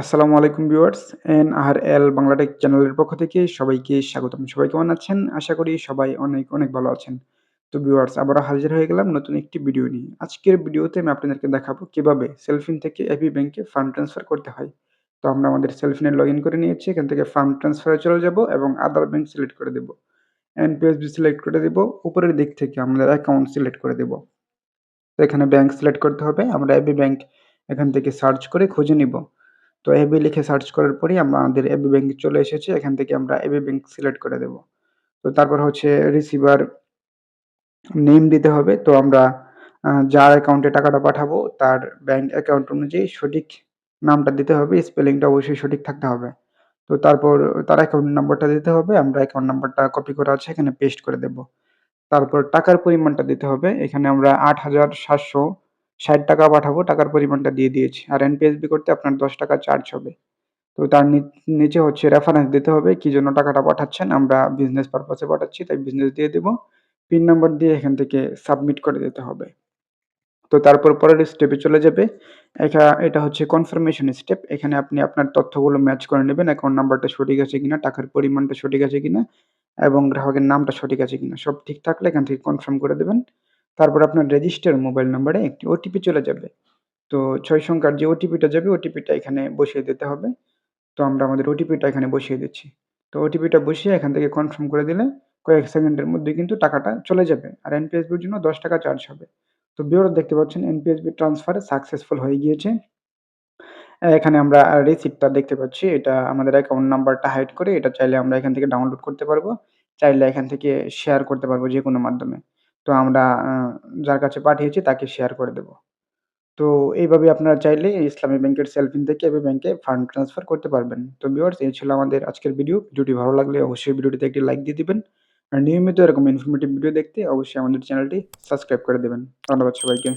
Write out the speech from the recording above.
আসসালামু আলাইকুম viewers N R L BanglaTech চ্যানেলের পক্ষ থেকে সবাইকে স্বাগতম। সবাই কেমন আছেন? আশা করি সবাই অনেক অনেক ভালো আছেন। তো ভিউয়ার্স, আবারও হাজির হয়ে গেলাম নতুন একটি ভিডিও নিয়ে। আজকের ভিডিওতে আমি আপনাদেরকে দেখাবো কীভাবে সেলফিন থেকে এপি ব্যাংকে ফান্ড ট্রান্সফার করতে হয়। তো আমরা আমাদের সেলফিনে লগ ইন করে নিয়েছি, এখান থেকে ফান্ড ট্রান্সফারে চলে যাব এবং আদার ব্যাংক সিলেক্ট করে দেব। এনপিএসবি সিলেক্ট করে দেব, উপরের দিক থেকে আমাদের অ্যাকাউন্ট সিলেক্ট করে দেব। তো এখানে ব্যাংক সিলেক্ট করতে হবে, আমরা এবি ব্যাংক এখান থেকে সার্চ করে খুঁজে নিব। তো এবি লিখে সার্চ করার পরেই আমাদের এবি ব্যাংক চলে এসেছে। এখান থেকে আমরা এবি ব্যাংক সিলেক্ট করে দেব। তো তারপর হচ্ছে রিসিভার নেম দিতে হবে। তো আমরা যার অ্যাকাউন্টে টাকাটা পাঠাবো, তার ব্যাংক অ্যাকাউন্ট অনুযায়ী সঠিক নামটা দিতে হবে। স্পেলিংটা অবশ্যই সঠিক থাকতে হবে। তো তারপর তার অ্যাকাউন্ট নাম্বারটা দিতে হবে। আমরা অ্যাকাউন্ট নাম্বারটা কপি করা আছে, এখানে পেস্ট করে দেব। তারপর টাকার পরিমাণটা দিতে হবে। এখানে আমরা আট হাজার সাতশো ষাট টাকা পাঠাবো, টাকার পরিমাণটা দিয়ে দিয়েছি। আর এনপিএসবি করতে আপনার দশ টাকা চার্জ হবে। তো তার নিচে হচ্ছে রেফারেন্স দিতে হবে কি জন্য টাকাটা পাঠাচ্ছেন। আমরা বিজনেস পারপাসে পাঠাচ্ছি, তাই বিজনেস দিয়ে দেব। পিন নাম্বার দিয়ে এখান থেকে সাবমিট করে দিতে হবে। তো তারপর পরের স্টেপে চলে যাবে। এটা এটা হচ্ছে কনফার্মেশন স্টেপ এখানে আপনি আপনার তথ্যগুলো ম্যাচ করে নেবেন অ্যাকাউন্ট নাম্বারটা সঠিক আছে কিনা, টাকার পরিমাণটা সঠিক আছে কিনা, এবং গ্রাহকের নামটা সঠিক আছে কিনা, সব ঠিক থাকলে এখান থেকে কনফার্ম করে দেবেন। তারপর আপনার রেজিস্টার মোবাইল নাম্বারে একটি ওটিপি চলে যাবে। তো ছয় সংখ্যার যে ওটিপিটা যাবে ওটিপিটা এখানে বসিয়ে দিতে হবে। তো আমরা আমাদের ওটিপিটা এখানে বসিয়ে দিচ্ছি। তো ওটিপিটা বসিয়ে এখান থেকে কনফার্ম করে দিলে কয়েক সেকেন্ডের মধ্যে কিন্তু টাকাটা চলে যাবে। আর এনপিএসবির জন্য দশ টাকা চার্জ হবে। তো বিওর দেখতে পাচ্ছেন এনপিএসবি ট্রান্সফার সাকসেসফুল হয়ে গিয়েছে। এখানে আমরা রিসিপ্টটা দেখতে পাচ্ছি। এটা আমাদের অ্যাকাউন্ট নাম্বারটা হাইড করে এটা চাইলে আমরা এখান থেকে ডাউনলোড করতে পারব। চাইলে এখান থেকে শেয়ার করতে পারব যে কোনো মাধ্যমে। তো আমরা যার কাছে পাঠিয়েছি তাকে শেয়ার করে দেবো। তো এইভাবে আপনারা চাইলে ইসলামী ব্যাংকের সেলফিন থেকে এভাবে ব্যাংকে ফান্ড ট্রান্সফার করতে পারবেন। তো ভিউয়ার্স এই ছিল আমাদের আজকের ভিডিও ভিডিওটি ভালো লাগলে অবশ্যই ভিডিওটিতে একটি লাইক দিয়ে দিবেন। আর নিয়মিত এরকম ইনফরমেটিভ ভিডিও দেখতে অবশ্যই আমাদের চ্যানেলটি সাবস্ক্রাইব করে দেবেন। ধন্যবাদ সবাইকে।